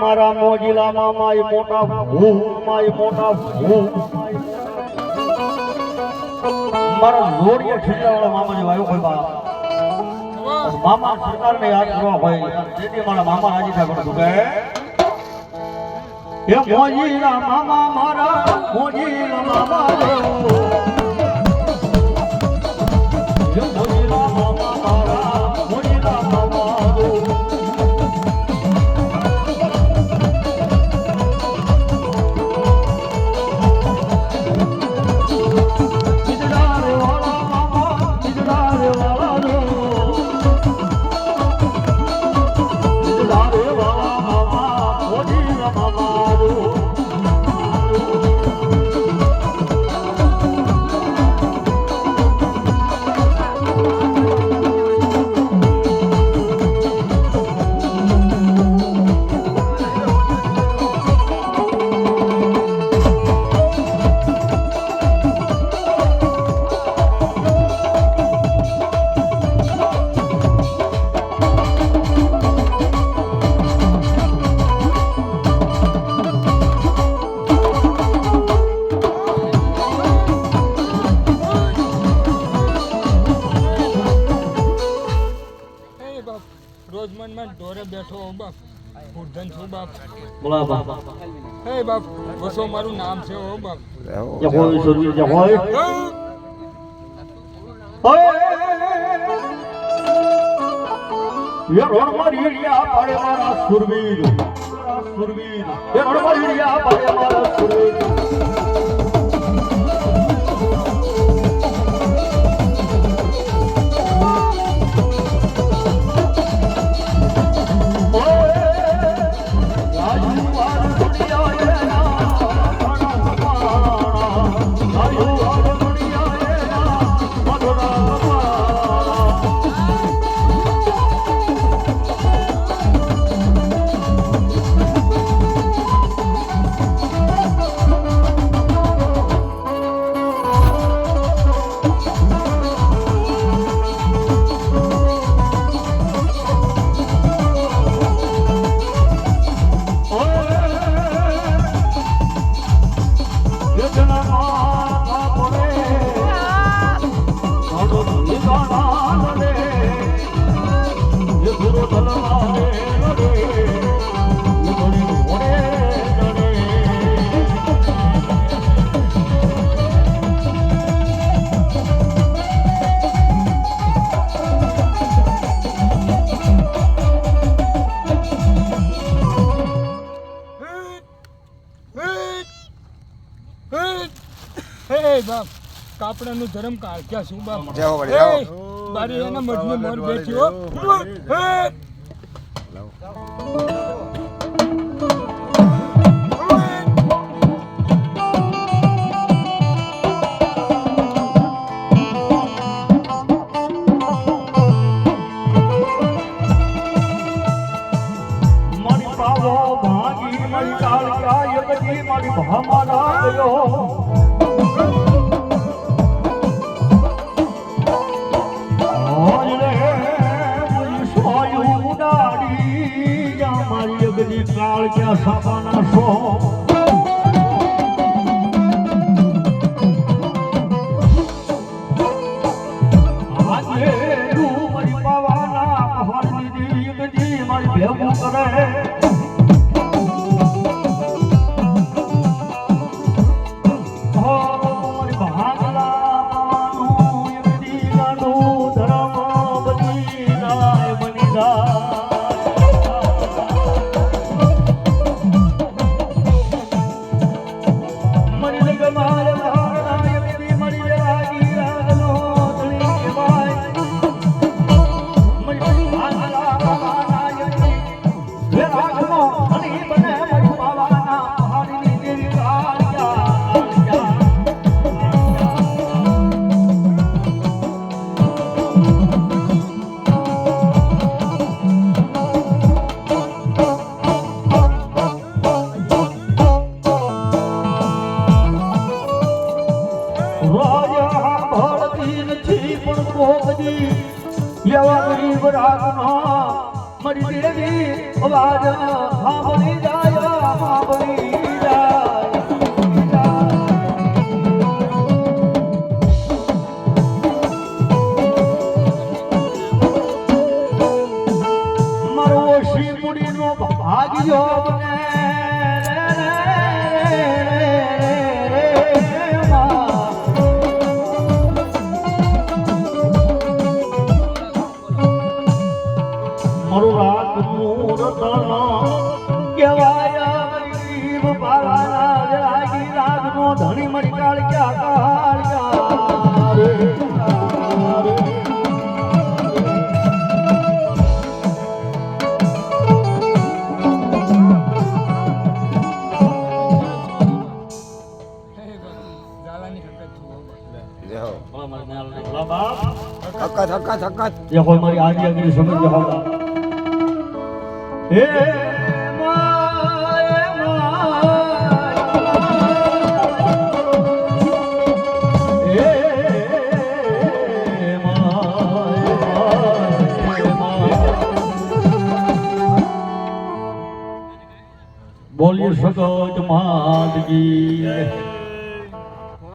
મારા મોજીલા મામા એ મોટા ભૂ માય મોટા ભૂ મારા લોડિયા ખીચાવાળા મામાને વાયો કોઈ બા મામા સરકારને યાદ કરવા ભાઈ જેથી મારા મામા રાજી થાય પણ કે એ મોજીલા મામા મારા મોજીલા મામા બેઠો હો બાપ મૂર્ધન છું બાપ. બોલા બાપ. હે બાપ વસો મારું નામ છે હો બાપ. જય હોય સુરવીર જય હોય હોય. રોડ મારી રિયા પાડે મારા સુરવીર સુરવીર રોડ મારી રિયા પાડે મારા સુરવીર કાપડાનું ધરમ કાઢ્યા શું બાપ? જાઓ વળી, જાઓ. બારી એના મજની મોર બેઠી હો. મારી પાવો ભાગી મારી કાળિયા યગજી મારી ભામાલા ગયો. મારી યગજી કાળિયા સાબાના સો ભેગું કરે. ગરીબ રાખનો મરી દેવી અવાજ સાંભળી જાય સાંભળી પાવાના રાગી રાગનો ધણી મરી કાળક્યા કાળક્યા જે હોય મારી આજી આગળ સમજ હોતા હે. બોલી શકો જ માદગી